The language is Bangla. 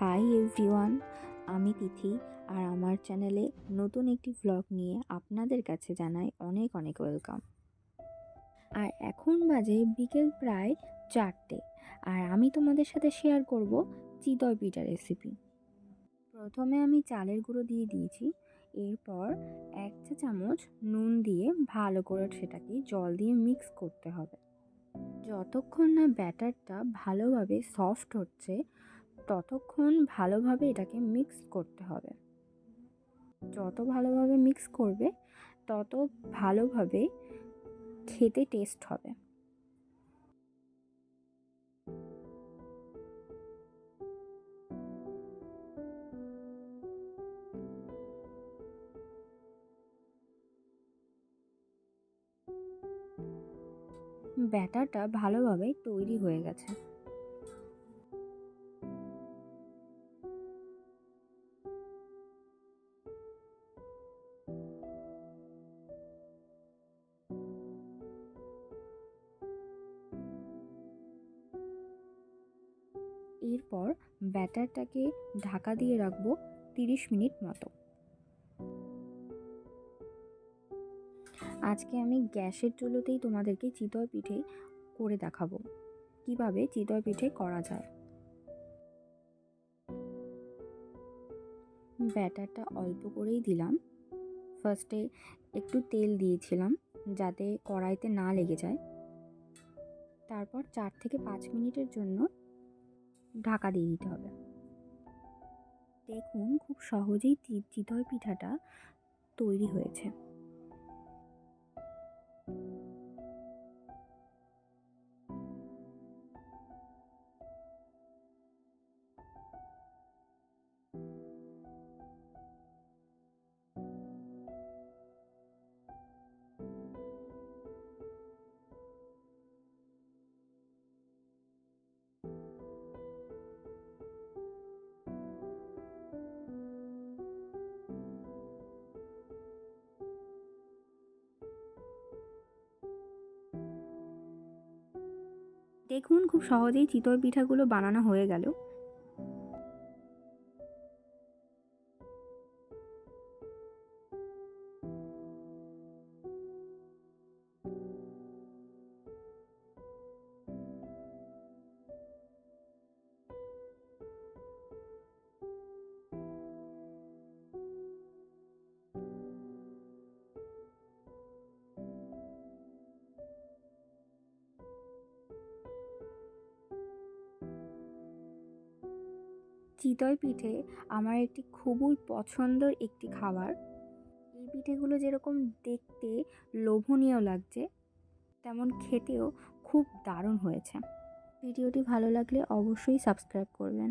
হাই এভরিওয়ান, আমি তিথি আর আমার চ্যানেলে নতুন একটি ভ্লগ নিয়ে আপনাদের কাছে জানাই অনেক অনেক ওয়েলকাম আর এখন বাজে বিকেল প্রায় চারটে আর আমি তোমাদের সাথে শেয়ার করব চিতই পিঠা রেসিপি প্রথমে আমি চালের গুঁড়ো দিয়ে দিয়েছি, এরপর এক চা চামচ নুন দিয়ে ভালো করে সেটাকে জল দিয়ে মিক্স করতে হবে। যতক্ষণ না ব্যাটারটা ভালোভাবে সফট হচ্ছে ততক্ষণ ভালোভাবে এটাকে মিক্স করতে হবে। যত ভালোভাবে মিক্স করবে, তত ভালোভাবে খেতে টেস্ট হবে। ব্যাটারটা ভালোভাবে তৈরি হয়ে গেছে। এরপর ব্যাটারটাকে ঢাকা দিয়ে রাখব তিরিশ মিনিট মতো। আজকে আমি গ্যাসের চুলোতেই তোমাদেরকে চিতই পিঠে করে দেখাবো। কীভাবে চিতই পিঠে করা যায়। ব্যাটারটা অল্প করেই দিলাম। ফার্স্টে একটু তেল দিয়েছিলাম যাতে কড়াইতে না লেগে যায়। তারপর চার থেকে পাঁচ মিনিটের জন্য ঢাকা দিয়ে দিতে হবে। দেখুন খুব সহজেই চিতই পিঠাটা তৈরি হয়েছে। দেখুন খুব সহজেই চিতল পিঠাগুলো বানানো হয়ে গেল। চিতই পিঠে আমার একটি খুবই পছন্দের একটি খাবার। এই পিঠেগুলো যেরকম দেখতে লোভনীয় লাগছে, তেমন খেতেও খুব দারুণ হয়েছে। ভিডিওটি ভালো লাগলে অবশ্যই সাবস্ক্রাইব করবেন।